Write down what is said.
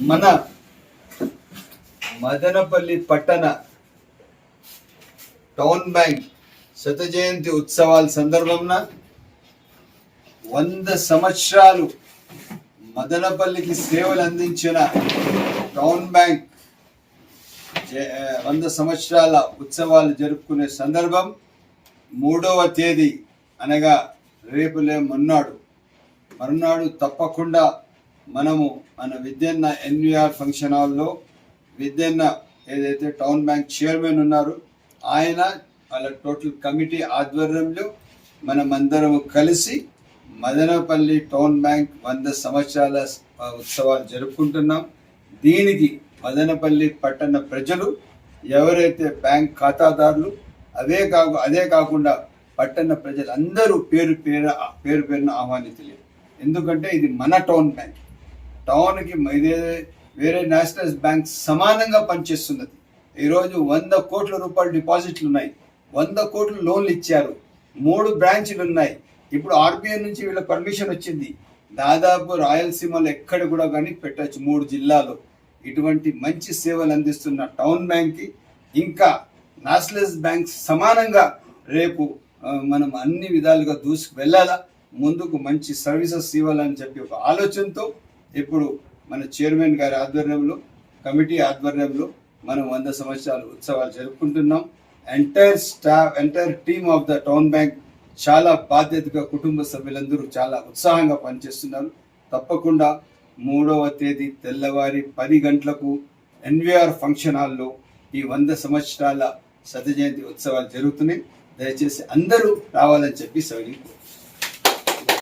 మన మదనపల్లి పట్టణ town bank శత జయంతి ఉత్సవాల సందర్భంన వంద సంవత్సరాలు మదనపల్లికి సేవలు అందించిన టౌన్ బ్యాంక్ వంద సంవత్సరాల ఉత్సవాలు జరుపుకునే సందర్భం మూడవ తేదీ అనగా రేపులే మొన్నాడు మరునాడు తప్పకుండా మనము మన విద్యన్న ఎన్విఆర్ ఫంక్షన్ హాల్లో విద్యన్న ఏదైతే టౌన్ బ్యాంక్ చైర్మన్ ఉన్నారు ఆయన వాళ్ళ టోటల్ కమిటీ ఆధ్వర్యంలో మనం అందరము కలిసి మదనపల్లి టౌన్ బ్యాంక్ వంద సంవత్సరాల ఉత్సవాలు జరుపుకుంటున్నాం. దీనికి మదనపల్లి పట్టణ ప్రజలు ఎవరైతే బ్యాంక్ ఖాతాదారులు అవే కాకు అదే కాకుండా పట్టణ ప్రజలు అందరూ పేరు పేరు పేరు పేరున ఆహ్వానితులే. ఎందుకంటే ఇది మన టౌన్ బ్యాంక్. టౌన్కి వేరే నేషనల్ బ్యాంక్ సమానంగా పనిచేస్తున్నది. ఈరోజు వంద కోట్ల రూపాయల డిపాజిట్లు ఉన్నాయి. వంద కోట్లు లోన్లు ఇచ్చారు. మూడు బ్రాంచ్లు ఉన్నాయి. ఇప్పుడు ఆర్బీఐ నుంచి వీళ్ళ పర్మిషన్ వచ్చింది. దాదాపు రాయలసీమలో ఎక్కడ కూడా కానీ పెట్టచ్చు మూడు జిల్లాలో. ఇటువంటి మంచి సేవలు అందిస్తున్న టౌన్ బ్యాంక్కి ఇంకా నేషనలైజ్ బ్యాంక్ సమానంగా రేపు మనం అన్ని విధాలుగా దూసుకు వెళ్ళాలా? ముందుకు మంచి సర్వీసెస్ ఇవ్వాలని చెప్పి ఒక ఆలోచనతో ఇప్పుడు మన చైర్మన్ గారి ఆధ్వర్యంలో కమిటీ ఆధ్వర్యంలో మనం వంద సంవత్సరాలు ఉత్సవాలు జరుపుకుంటున్నాం. Entire staff entire team of the town bank చాలా బాధ్యతగా కుటుంబ సభ్యులందరూ చాలా ఉత్సాహంగా పనిచేస్తున్నారు. తప్పకుండా మూడవ తేదీ తెల్లవారి పది గంటలకు ఎన్విఆర్ ఫంక్షన్ హాల్లో ఈ వంద సంవత్సరాల శత జయంతి ఉత్సవాలు జరుగుతున్నాయి. దయచేసి అందరూ రావాలని చెప్పి సవిని